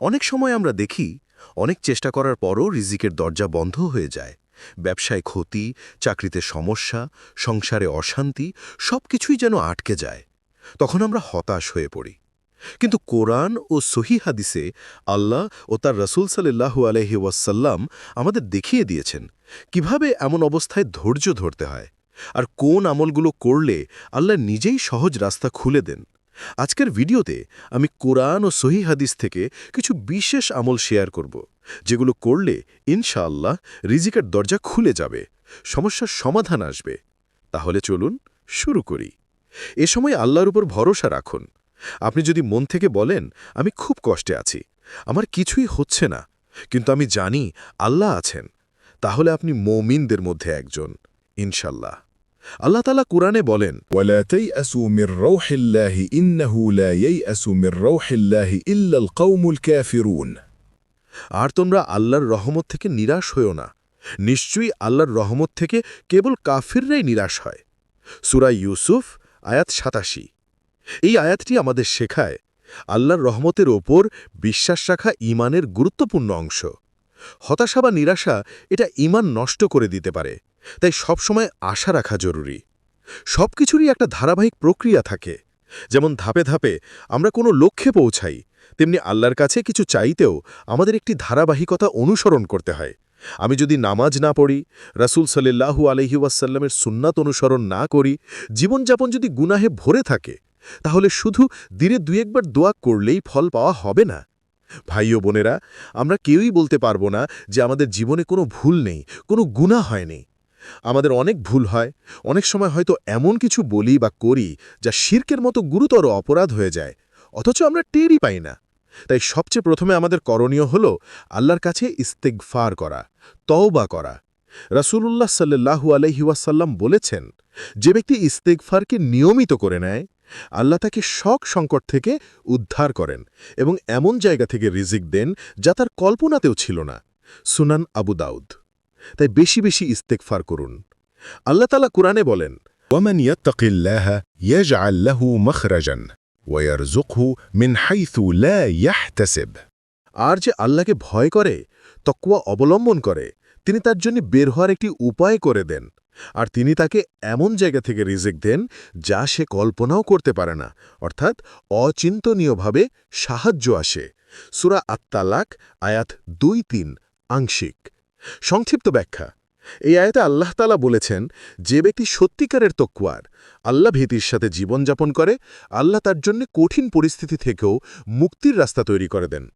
অনেক সময় আমরা দেখি, অনেক চেষ্টা করার পরও রিজিকের দরজা বন্ধ হয়ে যায়। ব্যবসায় ক্ষতি, চাকরিতে সমস্যা, সংসারে অশান্তি সব কিছুই যেন আটকে যায়। তখন আমরা হতাশ হয়ে পড়ি। কিন্তু কোরআন ও সহি হাদিসে আল্লাহ ও তার রসুল সাল্লাহু আলহি ওয়াসাল্লাম আমাদের দেখিয়ে দিয়েছেন, কীভাবে এমন অবস্থায় ধৈর্য ধরতে হয় আর কোন আমলগুলো করলে আল্লাহ নিজেই সহজ রাস্তা খুলে দেন। আজকের ভিডিওতে আমি কোরআন ও সহি হাদিস থেকে কিছু বিশেষ আমল শেয়ার করব, যেগুলো করলে ইনশাআল্লাহ রিজিকের দরজা খুলে যাবে, সমস্যার সমাধান আসবে। তাহলে চলুন শুরু করি। এ সময় আল্লাহর উপর ভরসা রাখুন। আপনি যদি মন থেকে বলেন, আমি খুব কষ্টে আছি, আমার কিছুই হচ্ছে না, কিন্তু আমি জানি আল্লাহ আছেন, তাহলে আপনি মৌমিনদের মধ্যে একজন ইনশাল্লাহ আল্লাহ তালা কুরআনে বলেন আর তোমরা আল্লাহর রহমত থেকে নিরাশ হও না। নিশ্চয়ই আল্লাহর রহমত থেকে কেবল কাফিররাই নিরাশ হয়। সুরা ইউসুফ আয়াত সাতাশি। এই আয়াতটি আমাদের শেখায় আল্লাহর রহমতের ওপর বিশ্বাস রাখা ইমানের গুরুত্বপূর্ণ অংশ। হতাশা বা নিরাশা এটা ইমান নষ্ট করে দিতে পারে। তাই সবসময় আশা রাখা জরুরি। সব কিছুরই একটা ধারাবাহিক প্রক্রিয়া থাকে। যেমন ধাপে ধাপে আমরা কোনো লক্ষ্যে পৌঁছাই, তেমনি আল্লাহর কাছে কিছু চাইতেও আমাদের একটি ধারাবাহিকতা অনুসরণ করতে হয়। আমি যদি নামাজ না পড়ি, রাসুল সাল্লাহু আলহি ওয়াসাল্লামের সুন্নাত অনুসরণ না করি, জীবনযাপন যদি গুনাহে ভরে থাকে, তাহলে শুধু দিনে দুই একবার দোয়া করলেই ফল পাওয়া হবে না। ভাই ও বোনেরা, আমরা কেউই বলতে পারব না যে আমাদের জীবনে কোনো ভুল নেই, কোনো গুণা হয়নি। আমাদের অনেক ভুল হয়। অনেক সময় হয়তো এমন কিছু বলি বা করি যা শির্কের মতো গুরুতর অপরাধ হয়ে যায়। অথচ আমরা টেরই পাই না। তাই সবচেয়ে প্রথমে আমাদের করণীয় হল আল্লাহর কাছে ইস্তেকফার করা, তওবা করা। রাসূলুল্লাহ সাল্লাহু আলহিউসাল্লাম বলেছেন, যে ব্যক্তি ইস্তেকফারকে নিয়মিত করে নেয়, আল্লাহ তাকে শক সংকট থেকে উদ্ধার করেন এবং এমন জায়গা থেকে রিজিক দেন যা তার কল্পনাতেও ছিল না। সুনান আবু দাউদ। তাই বেশি বেশি ইস্তেকফার করুন আল্লাহ তালা কুরআনে বলেন ومن يتق الله يجعل له مخرجا ويرزقه من حيث لا يحتسب আর যে আল্লাহকে ভয় করে তকুয়া অবলম্বন করে তিনি তার জন্য বের হওয়ার একটি উপায় করে দেন আর তিনি তাকে এমন জায়গা থেকে রিজেক দেন যা সে কল্পনাও করতে পারে না অর্থাৎ অচিন্তনীয়ভাবে সাহায্য আসে সুরা আত্মালাক আয়াত দুই তিন আংশিক সংক্ষিপ্ত ব্যাখ্যা। এই আয়াতে আল্লাহ তালা বলেছেন, যে ব্যক্তি সত্যিকারের তকুয়ার আল্লাহ ভীতির সাথে জীবনযাপন করে, আল্লাহ তার জন্য কঠিন পরিস্থিতি থেকেও মুক্তির রাস্তা তৈরি করে দেন।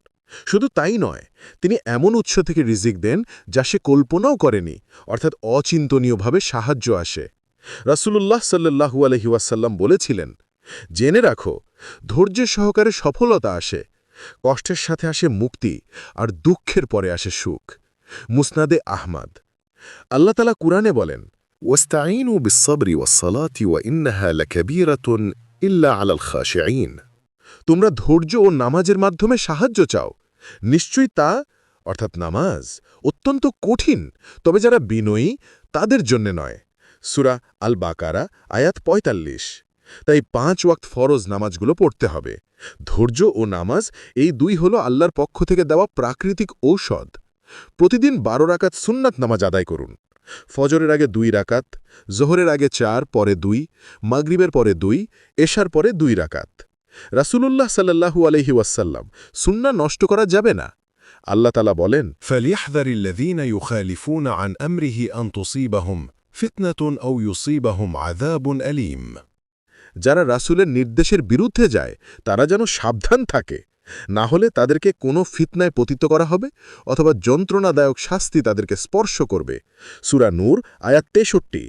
শুধু তাই নয়, তিনি এমন উৎস থেকে রিজিক দেন যা সে কল্পনাও করেনি, অর্থাৎ অচিন্তনীয়ভাবে সাহায্য আসে। রাসূলুল্লাহ সাল্লাহু আলহিউসাল্লাম বলেছিলেন, জেনে রাখো, ধৈর্য সহকারে সফলতা আসে, কষ্টের সাথে আসে মুক্তি, আর দুঃখের পরে আসে সুখ। মুসনাদে আহমাদ। আল্লাহ তালা কুরআনে বলেন ওয়াস্তাইনু বিসবরি ওয়াসালাতি ও ইন্নাহা লাকাবীরাতুন ইল্লা আলাল খাশিঈন। তোমরা ধৈর্য ও নামাজের মাধ্যমে সাহায্য চাও। নিশ্চয়ই তা, অর্থাৎ নামাজ, অত্যন্ত কঠিন, তবে যারা বিনয়ী, তাদের জন্য নয়। সুরা আল বাকারা আয়াত ৪৫ তাই পাঁচ ওয়াক্ত ফরজ নামাজগুলো পড়তে হবে। ধৈর্য ও নামাজ, এই দুই হলো আল্লাহর পক্ষ থেকে দেওয়া প্রাকৃতিক ঔষধ। প্রতিদিন বারো রাকাত সুন্নাত নামাজ আদায় করুন। ফজরের আগে দুই রাকাত জোহরের আগে চার পরে দুই মাগরিবের পরে দুই এশার পরে দুই রাকাত। রাসুল্লাহ সাল্লু আলহি ওয়াসাল্লাম সুন্না নষ্ট করা যাবে না। আল্লাহ তালা বলেন যারা রাসুলের নির্দেশের বিরুদ্ধে যায় তারা যেন সাবধান থাকে। না হলে তাদেরকে কোনো ফিতনায় পতিত করা হবে অথবা যন্ত্রণাদায়ক শাস্তি তাদেরকে স্পর্শ করবে। সুরা নূর, আয়াত তেষট্টি।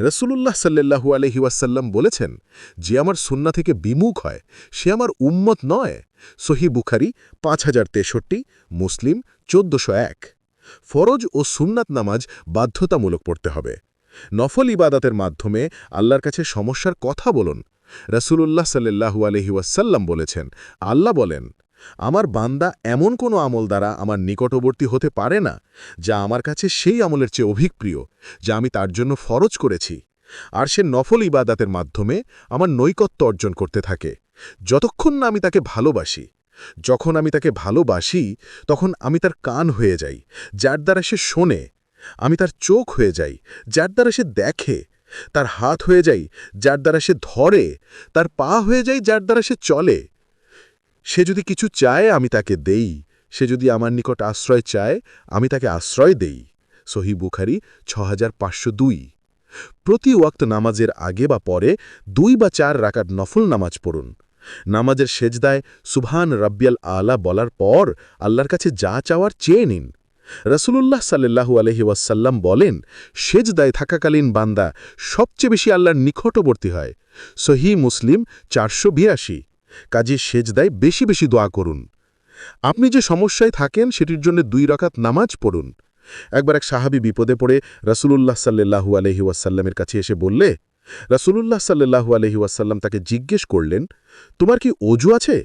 রসুলুল্লাহ সাল্লু আলহিউসাল্লাম বলেছেন, যে আমার সুন্না থেকে বিমুখ হয়, সে আমার উম্মত নয়। সহি বুখারি, পাঁচ হাজার তেষট্টি, মুসলিম, চোদ্দশো এক। ফরজ ও সুন্নাত নামাজ বাধ্যতামূলক পড়তে হবে। নফল ইবাদাতের মাধ্যমে আল্লাহর কাছে সমস্যার কথা বলুন রসুলুল্লাহ সাল্লু আলহিউসাল্লাম বলেছেন, আল্লাহ বলেন, আমার বান্দা এমন কোনো আমল দ্বারা আমার নিকটবর্তী হতে পারে না যা আমার কাছে সেই আমলের চেয়ে অভিপ্রিয় যা আমি তার জন্য ফরজ করেছি। আর সে নফল ইবাদাতের মাধ্যমে আমার নৈকত্য অর্জন করতে থাকে। যতক্ষণ না আমি তাকে ভালোবাসি, যখন আমি তাকে ভালোবাসি, তখন আমি তার কান হয়ে যাই, যার দ্বারা সে শোনে, আমি তার চোখ হয়ে যাই, যার দ্বারা সে দেখে তার হাত হয়ে যাই যার দ্বারা সে ধরে, তার পা হয়ে যাই যার দ্বারা সে চলে। সে যদি কিছু চায়, আমি তাকে দেই। সে যদি আমার নিকট আশ্রয় চায়, আমি তাকে আশ্রয় দেই। সহি বুখারি ছ প্রতি ওয়াক্ত নামাজের আগে বা পরে দুই বা চার রাকাত নফল নামাজ পড়ুন। নামাজের সেজদায় সুবহান রাব্বিয়াল আলা বলার পর আল্লাহর কাছে যা চাওয়ার চেয়ে নিন। রসুলুল্লাহ সাল্লাহু আলহি ওয়াসাল্লাম বলেন, সেজদায় থাকাকালীন বান্দা সবচেয়ে বেশি আল্লাহর নিকটবর্তী হয়। সহি মুসলিম চারশো বিরাশি। কাজে সেজদায় বেশি বেশি দোয়া করুন। আপনি যে সমস্যায় থাকেন, সেটির জন্য দুই রকাত নামাজ পড়ুন। একবার এক সাহাবি বিপদে পড়ে রাসূলুল্লাহ সাল্লাহু আলহি ওয়াসাল্লামের কাছে এসে বললে, রাসূলুল্লাহ সাল্লাহু আলহি ওয়াসাল্লাম তাকে জিজ্ঞেস করলেন, তোমার কি অজু আছে?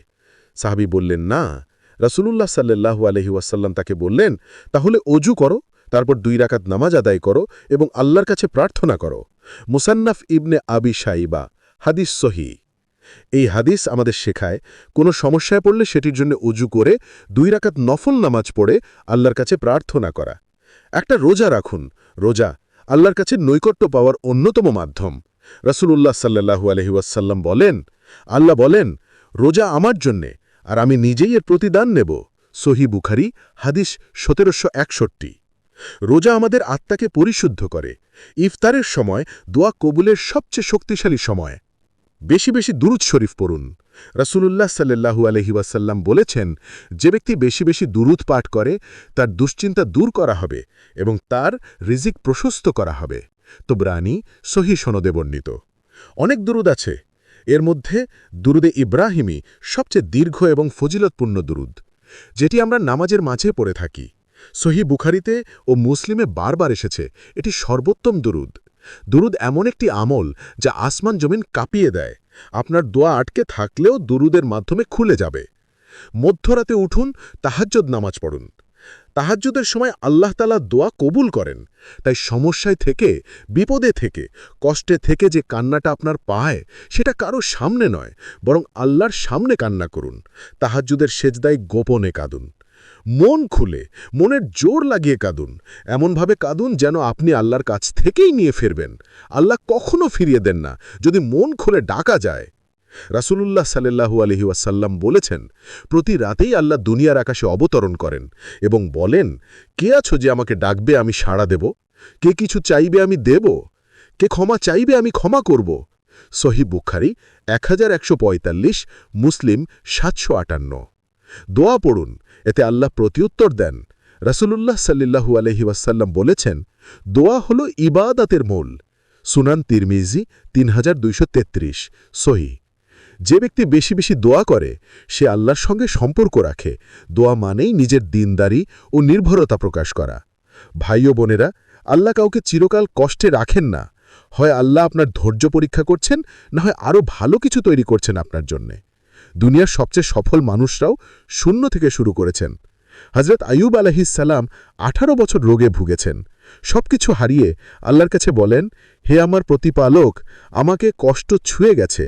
সাহাবি বললেন, না। রাসূলুল্লাহ সাল্লাহু আলহি ওয়াসাল্লাম তাকে বললেন, তাহলে অজু করো, তারপর দুই রাকাত নামাজ আদায় করো এবং আল্লাহর কাছে প্রার্থনা করো। মুসান্নাফ ইবনে আবি সাইবা হাদিস সহি। এই হাদিস আমাদের শেখায়, কোনো সমস্যায় পড়লে সেটির জন্য উজু করে দুই রাকাত নফল নামাজ পড়ে আল্লাহর কাছে প্রার্থনা করা। একটা রোজা রাখুন। রোজা আল্লাহর কাছে নৈকট্য পাওয়ার অন্যতম মাধ্যম। রসুলুল্লাহ সাল্লাহু আলহিউসাল্লাম বলেন, আল্লাহ বলেন, রোজা আমার জন্যে আর আমি নিজেই এর প্রতিদান নেব। সহি বুখারি, হাদিস সতেরোশো একষট্টি। রোজা আমাদের আত্মাকে পরিশুদ্ধ করে। ইফতারের সময় দোয়া কবুলের সবচেয়ে শক্তিশালী সময়। বেশি বেশি দুরুদ শরীফ পড়ুন। রাসূলুল্লাহ সাল্লাল্লাহু আলহি ওয়াসাল্লাম বলেছেন, যে ব্যক্তি বেশি বেশি দুরুদ পাঠ করে, তার দুশ্চিন্তা দূর করা হবে এবং তার রিজিক প্রশস্ত করা হবে। তো ব্রানি সহি সনদে বর্ণিত। অনেক দুরুদ আছে। এর মধ্যে দুরুদে ইব্রাহিমী সবচেয়ে দীর্ঘ এবং ফজিলতপূর্ণ দুরুদ, যেটি আমরা নামাজের মাঝে পড়ে থাকি। সহি বুখারিতে ও মুসলিমে বারবার এসেছে, এটি সর্বোত্তম দুরুদ। দুরুদ এমন একটি আমল যা আসমান জমিন কাঁপিয়ে দেয়। আপনার দোয়া আটকে থাকলেও দুরুদের মাধ্যমে খুলে যাবে। মধ্যরাতে উঠুন, তাহাজ্জদ নামাজ পড়ুন। তাহাজ্জুদের সময় আল্লাহ তালা দোয়া কবুল করেন। তাই সমস্যায় থেকে, বিপদে থেকে, কষ্টে থেকে যে কান্নাটা আপনার পায়, সেটা কারও সামনে নয়, বরং আল্লাহর সামনে কান্না করুন। তাহাজ্জুদের সেজদায় গোপনে কাঁদুন। মন খুলে, মনের জোর লাগিয়ে কাঁদুন। এমনভাবে কাঁদুন যেন আপনি আল্লাহর কাছ থেকেই নিয়ে ফিরবেন। আল্লাহ কখনো ফিরিয়ে দেন না। যদি মন খুলে ডাকা যায় রাসূলুল্লাহ সাল্লাহু আলহি ওয়াসাল্লাম বলেছেন, প্রতি রাতেই আল্লাহ দুনিয়ার আকাশে অবতরণ করেন এবং বলেন, কে আছো যে আমাকে ডাকবে আমি সাড়া দেব? কে কিছু চাইবে আমি দেব? কে ক্ষমা চাইবে আমি ক্ষমা করব? সহি বুখারি এক হাজার একশো পঁয়তাল্লিশ, মুসলিম, সাতশো আটান্ন। দোয়া পড়ুন, এতে আল্লাহ প্রতিউত্তর দেন। রাসূলুল্লাহ সাল্লাহু আলহি ওয়াসাল্লাম বলেছেন, দোয়া হল ইবাদাতের মূল। সুনান তিরমিজি তিন হাজার দুইশো তেত্রিশ সহি যে ব্যক্তি বেশি বেশি দোয়া করে, সে আল্লাহর সঙ্গে সম্পর্ক রাখে। দোয়া মানেই নিজের দিনদারি ও নির্ভরতা প্রকাশ করা। ভাই ও বোনেরা, আল্লাহ কাউকে চিরকাল কষ্টে রাখেন না। হয় আল্লাহ আপনার ধৈর্য পরীক্ষা করছেন, না হয় আরও ভালো কিছু তৈরি করছেন আপনার জন্যে। দুনিয়ার সবচেয়ে সফল মানুষরাও শূন্য থেকে শুরু করেছেন। হজরত আয়ুব আলহিসাল্লাম আঠারো বছর রোগে ভুগেছেন। সবকিছু হারিয়ে আল্লাহর কাছে বলেন, হে আমার প্রতিপালক, আমাকে কষ্ট ছুঁয়ে গেছে।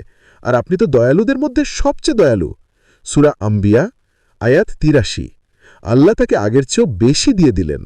আর আপনি তো দয়ালুদের মধ্যে সবচেয়ে দয়ালু। সুরা আম্বিয়া, আয়াত তিরাশি। আল্লাহ তাকে আগের চেয়েও বেশি দিয়ে দিলেন।